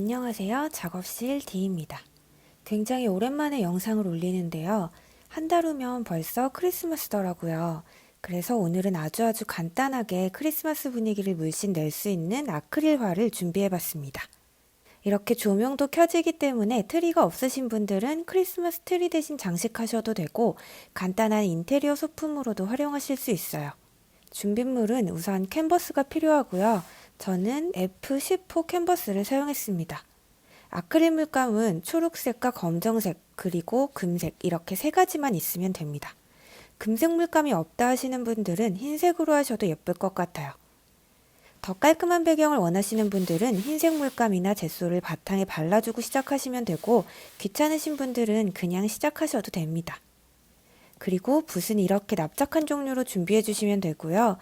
안녕하세요. 작업실 D입니다. 굉장히 오랜만에 영상을 올리는데요. 한 달 후면 벌써 크리스마스더라고요. 그래서 오늘은 아주 아주 간단하게 크리스마스 분위기를 물씬 낼 수 있는 아크릴화를 준비해 봤습니다. 이렇게 조명도 켜지기 때문에 트리가 없으신 분들은 크리스마스 트리 대신 장식하셔도 되고 간단한 인테리어 소품으로도 활용하실 수 있어요. 준비물은 우선 캔버스가 필요하고요. 저는 F10호 캔버스를 사용했습니다. 아크릴 물감은 초록색과 검정색 그리고 금색 이렇게 세 가지만 있으면 됩니다. 금색 물감이 없다 하시는 분들은 흰색으로 하셔도 예쁠 것 같아요. 더 깔끔한 배경을 원하시는 분들은 흰색 물감이나 젯소를 바탕에 발라주고 시작하시면 되고 귀찮으신 분들은 그냥 시작하셔도 됩니다. 그리고 붓은 이렇게 납작한 종류로 준비해 주시면 되고요.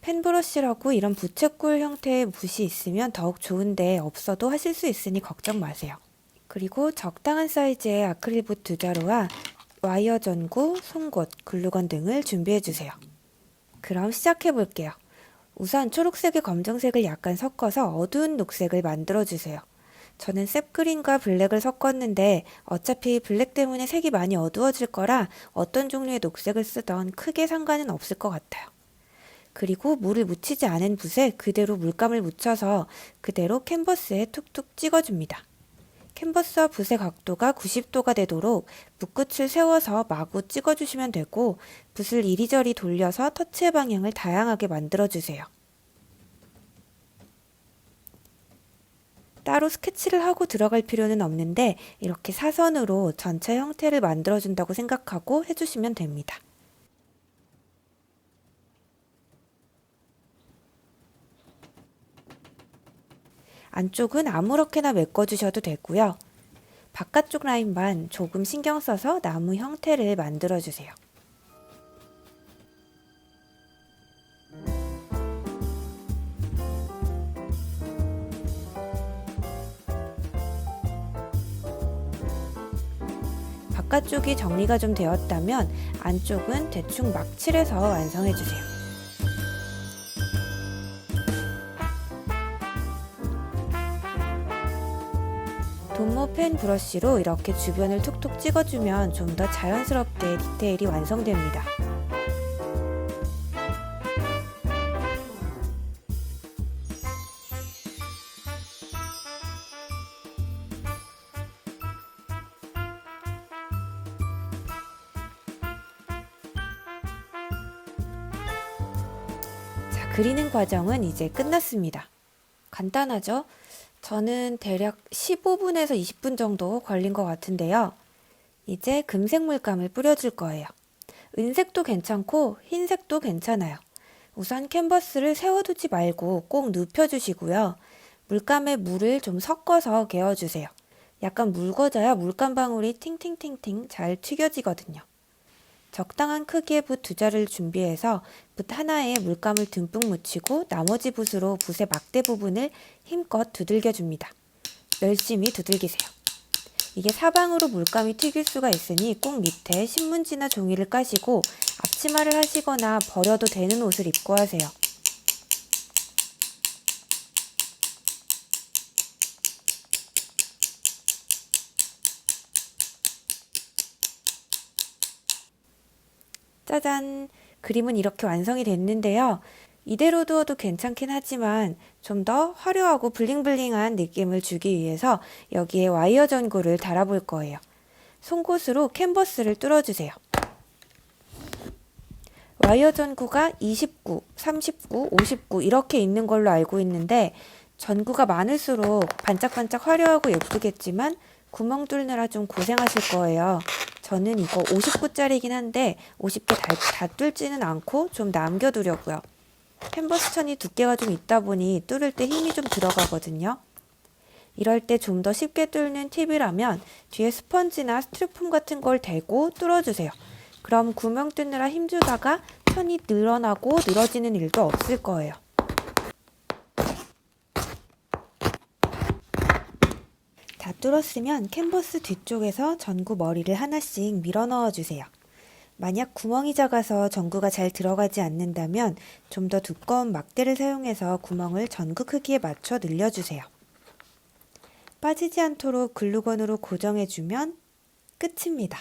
펜브러쉬라고 이런 부채꼴 형태의 붓이 있으면 더욱 좋은데 없어도 하실 수 있으니 걱정 마세요. 그리고 적당한 사이즈의 아크릴 붓 두 자루와 와이어 전구, 송곳, 글루건 등을 준비해 주세요. 그럼 시작해 볼게요. 우선 초록색에 검정색을 약간 섞어서 어두운 녹색을 만들어 주세요. 저는 셉그린과 블랙을 섞었는데 어차피 블랙 때문에 색이 많이 어두워질 거라 어떤 종류의 녹색을 쓰던 크게 상관은 없을 것 같아요. 그리고 물을 묻히지 않은 붓에 그대로 물감을 묻혀서 그대로 캔버스에 툭툭 찍어줍니다. 캔버스와 붓의 각도가 90도가 되도록 붓끝을 세워서 마구 찍어주시면 되고 붓을 이리저리 돌려서 터치의 방향을 다양하게 만들어주세요. 따로 스케치를 하고 들어갈 필요는 없는데 이렇게 사선으로 전체 형태를 만들어준다고 생각하고 해주시면 됩니다. 안쪽은 아무렇게나 메꿔주셔도 되고요. 바깥쪽 라인만 조금 신경 써서 나무 형태를 만들어주세요. 바깥쪽이 정리가 좀 되었다면 안쪽은 대충 막 칠해서 완성해주세요. 돈모 펜 브러쉬로 이렇게 주변을 툭툭 찍어주면 좀 더 자연스럽게 디테일이 완성됩니다. 자, 그리는 과정은 이제 끝났습니다. 간단하죠? 저는 대략 15분에서 20분 정도 걸린 것 같은데요. 이제 금색 물감을 뿌려줄 거예요. 은색도 괜찮고 흰색도 괜찮아요. 우선 캔버스를 세워두지 말고 꼭 눕혀주시고요. 물감에 물을 좀 섞어서 개어주세요. 약간 묽어져야 물감 방울이 팅팅팅팅 잘 튀겨지거든요. 적당한 크기의 붓 두 자를 준비해서 붓 하나에 물감을 듬뿍 묻히고 나머지 붓으로 붓의 막대 부분을 힘껏 두들겨 줍니다. 열심히 두들기세요. 이게 사방으로 물감이 튀길 수가 있으니 꼭 밑에 신문지나 종이를 까시고 앞치마를 하시거나 버려도 되는 옷을 입고 하세요. 짜잔! 그림은 이렇게 완성이 됐는데요. 이대로 두어도 괜찮긴 하지만 좀 더 화려하고 블링블링한 느낌을 주기 위해서 여기에 와이어 전구를 달아볼 거예요. 송곳으로 캔버스를 뚫어주세요. 와이어 전구가 29, 39, 59 이렇게 있는 걸로 알고 있는데 전구가 많을수록 반짝반짝 화려하고 예쁘겠지만 구멍 뚫느라 좀 고생하실 거예요. 저는 이거 59짜리긴 한데 50개 다, 다 뚫지는 않고 좀 남겨두려고요. 캔버스 천이 두께가 좀 있다 보니 뚫을 때 힘이 좀 들어가거든요. 이럴 때 좀 더 쉽게 뚫는 팁이라면 뒤에 스펀지나 스티로폼 같은 걸 대고 뚫어주세요. 그럼 구멍 뚫느라 힘주다가 천이 늘어나고 늘어지는 일도 없을 거예요. 다 뚫었으면 캔버스 뒤쪽에서 전구 머리를 하나씩 밀어 넣어 주세요. 만약 구멍이 작아서 전구가 잘 들어가지 않는다면 좀 더 두꺼운 막대를 사용해서 구멍을 전구 크기에 맞춰 늘려주세요. 빠지지 않도록 글루건으로 고정해주면 끝입니다.